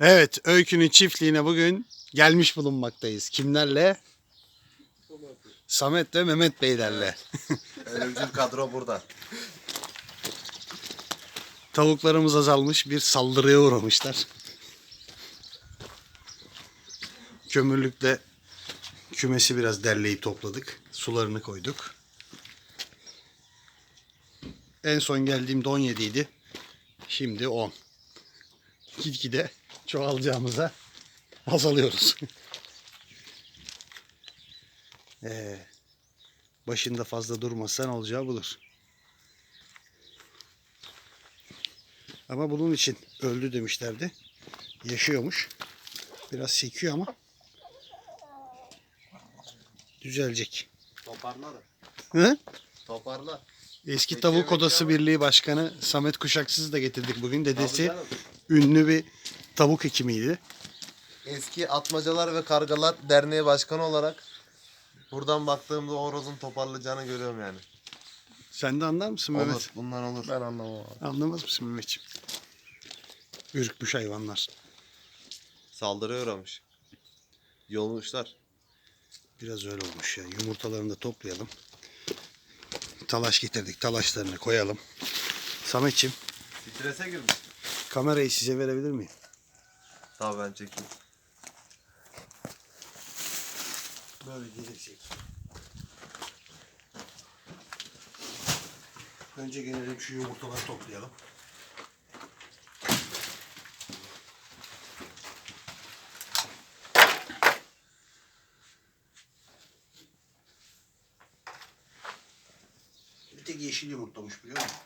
Evet, Öykü'nün çiftliğine bugün gelmiş bulunmaktayız. Kimlerle? Samet ve Mehmet Beylerle. Ölümcül kadro burada. Tavuklarımız azalmış, bir saldırıya uğramışlar. Kömürlükle kümesi biraz derleyip topladık. Sularını koyduk. En son geldiğimde 17 idi. Şimdi 10. Gitgide çoğalacağımıza azalıyoruz. ee, başında fazla durmazsan olacağı budur. Ama bunun için öldü demişlerdi. Yaşıyormuş. Biraz sekiyor ama düzelecek. Toparlar. Hı? Toparlar. Eski Peki, Tavuk Odası Birliği Başkanı Samet Kuşaksız'ı da getirdik bugün. Dedesi ünlü bir tavuk hekimiydi. Eski Atmacalar ve Kargalar Derneği Başkanı olarak buradan baktığımda o horozun toparlayacağını görüyorum yani. Sen de anlar mısın Mehmet? Olur. Bundan olur. Ben anlamam abi. Anlamaz mısın Mehmetciğim? Ürkmüş hayvanlar. Saldırıya uğramış. Yolmuşlar. Biraz öyle olmuş ya. Yumurtalarını da toplayalım. Talaş getirdik. Talaşlarını koyalım. Sametciğim Strese girmiş. kamerayı size verebilir miyim? Tabii ben çekeyim. Böyle gelirsek. Önce gelelim şu yumurtaları toplayalım. Bir tek yeşil yumurtlamış biliyor musun?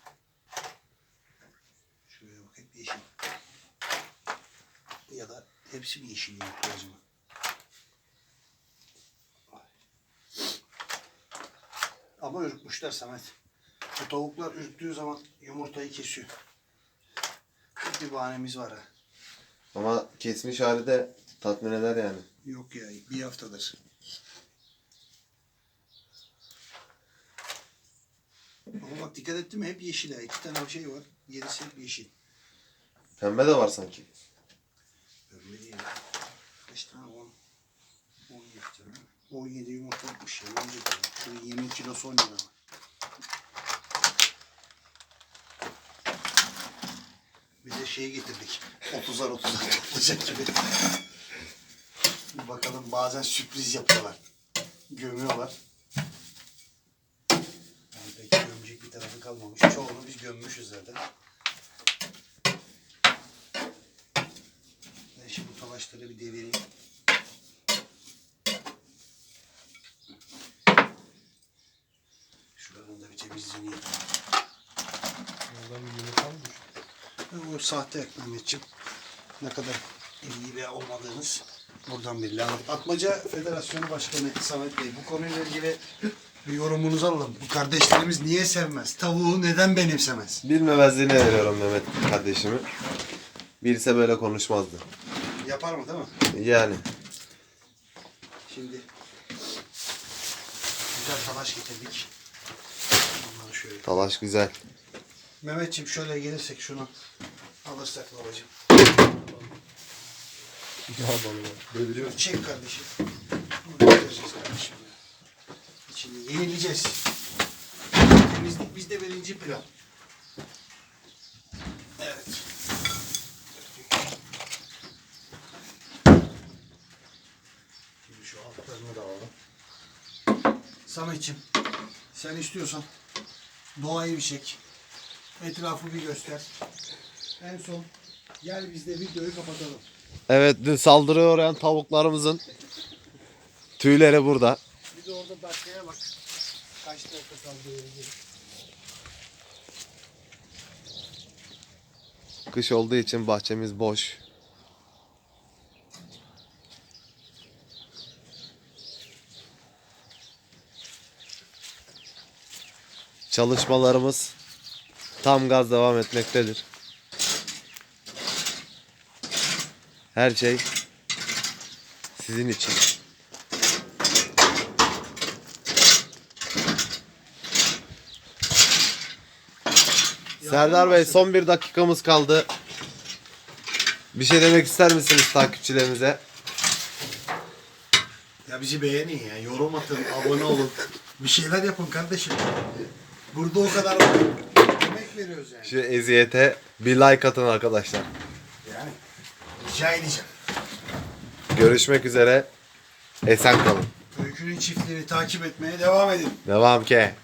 Şuraya bak hep yeşil. Ya da hepsi bir yeşil acaba. Ama ürkmüşler Samet. Bu tavuklar ürktüğü zaman yumurtayı kesiyor. Bir bahanemiz var ha. Ama kesmiş hali de tatmin eder yani. Yok ya bir haftadır. Ama bak dikkat ettin mi hep yeşil ha. İki tane bir şey var. Gerisi hep yeşil. Pembe de var sanki. Öyle değil. Kaç tane? 10. 17 tane. 17 yumurta yapmış ya. Önce Şurada yemin kilosu 10 lira. Bir de şey getirdik. 30'ar 30'ar toplayacak gibi. Bakalım bazen sürpriz yapıyorlar. Gömüyorlar. Yani pek gömecek bir tarafı kalmamış. Çoğunu biz gömmüşüz zaten. Ben şimdi bu talaşları bir devireyim. Temizliğini Oradan bir yumurta mı düştü? O sahte Mehmetciğim. Ne kadar ve olmadığınız buradan belli. Atmaca Federasyonu Başkanı Samet Bey bu konuyla ilgili bir yorumunuzu alalım. Bu kardeşlerimiz niye sevmez? Tavuğu neden benimsemez? Bilmemezliğine veriyorum Mehmet kardeşimi. Bilse böyle konuşmazdı. Yapar mı değil mi? Yani. Şimdi güzel talaş getirdik. Şöyle. Talaş güzel. Mehmetciğim şöyle gelirsek şunu alırsak babacığım. Böyle Çek kardeşim. Bunu kardeşim. Şimdi yenileceğiz. Temizlik bizde birinci plan. Evet. Şimdi şu altlarını da alalım. Sametciğim sen istiyorsan doğayı bir çek. Etrafı bir göster. En son gel biz de videoyu kapatalım. Evet dün saldırıya uğrayan tavuklarımızın tüyleri burada. Bir de orada dakikaya bak. Kaç dakika öyle Kış olduğu için bahçemiz boş. Çalışmalarımız tam gaz devam etmektedir. Her şey sizin için. Serdar Bey son bir dakikamız kaldı. Bir şey demek ister misiniz takipçilerimize? Ya bizi beğenin ya. Yorum atın, abone olun. Bir şeyler yapın kardeşim. Burada o kadar emek veriyoruz yani. Şu eziyete bir like atın arkadaşlar. Yani rica edeceğim. Görüşmek üzere. Esen kalın. Öykünün çiftliğini takip etmeye devam edin. Devam ke.